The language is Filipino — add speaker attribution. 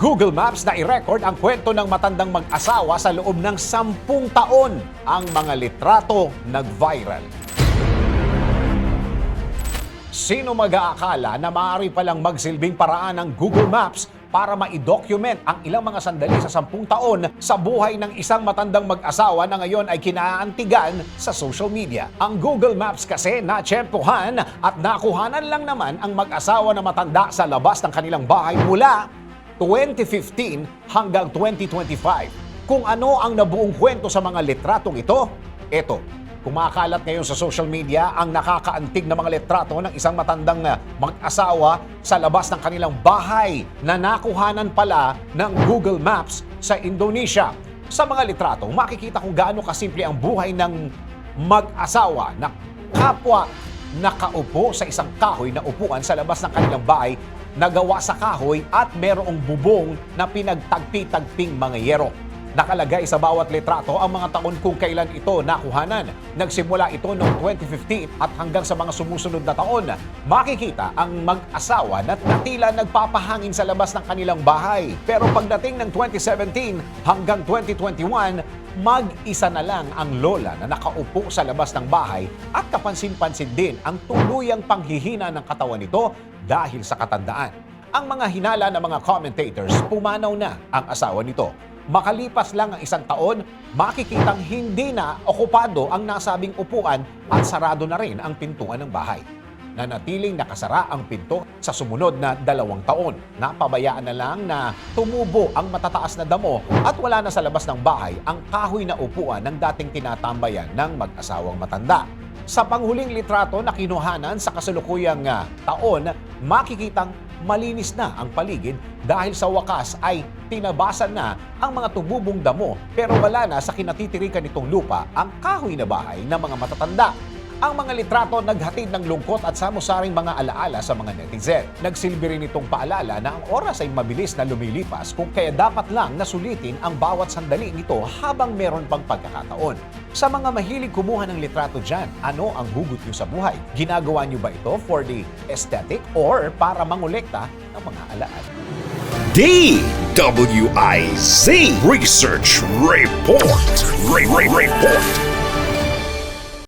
Speaker 1: Google Maps na i-record ang kwento ng matandang mag-asawa sa loob ng sampung taon. Ang mga litrato nag-viral. Sino mag-aakala na maaari palang magsilbing paraan ng Google Maps para ma-document ang ilang mga sandali sa sampung taon sa buhay ng isang matandang mag-asawa na ngayon ay kinaantigan sa social media. Ang Google Maps kasi natsyempohan at nakuhanan lang naman ang mag-asawa na matanda sa labas ng kanilang bahay mula 2015 hanggang 2025. Kung ano ang nabuong kwento sa mga litratong ito, eto, Kumakalat ngayon sa social media ang nakakaantig na mga litrato ng isang matandang uh, mag-asawa sa labas ng kanilang bahay na nakuhanan pala ng Google Maps sa Indonesia. Sa mga litrato, makikita kung gaano kasimple ang buhay ng mag-asawa na kapwa nakaupo sa isang kahoy na upuan sa labas ng kanilang bahay na gawa sa kahoy at merong bubong na pinagtagpi-tagping mga yero. Nakalagay sa bawat litrato ang mga taon kung kailan ito nakuhanan. Nagsimula ito noong 2015 at hanggang sa mga sumusunod na taon, makikita ang mag-asawa na natila nagpapahangin sa labas ng kanilang bahay. Pero pagdating ng 2017 hanggang 2021, mag-isa na lang ang lola na nakaupo sa labas ng bahay at kapansin-pansin din ang tuluyang panghihina ng katawan nito dahil sa katandaan. Ang mga hinala ng mga commentators, pumanaw na ang asawa nito. Makalipas lang ang isang taon, makikitang hindi na okupado ang nasabing upuan at sarado na rin ang pintuan ng bahay. Nanatiling nakasara ang pinto sa sumunod na dalawang taon. Napabayaan na lang na tumubo ang matataas na damo at wala na sa labas ng bahay ang kahoy na upuan ng dating tinatambayan ng mag-asawang matanda. Sa panghuling litrato na kinuhanan sa kasalukuyang ah, taon, makikitang malinis na ang paligid dahil sa wakas ay tinabasan na ang mga tububong damo pero wala na sa kinatitirikan nitong lupa ang kahoy na bahay ng mga matatanda. Ang mga litrato naghatid ng lungkot at samusaring mga alaala sa mga netizen. Nagsilbi rin itong paalala na ang oras ay mabilis na lumilipas kung kaya dapat lang nasulitin ang bawat sandali nito habang meron pang pagkakataon. Sa mga mahilig kumuha ng litrato dyan, ano ang hugot nyo sa buhay? Ginagawa nyo ba ito for the aesthetic or para mangolekta ng mga alaala?
Speaker 2: DWIZ Research Report. Re- Re- Report.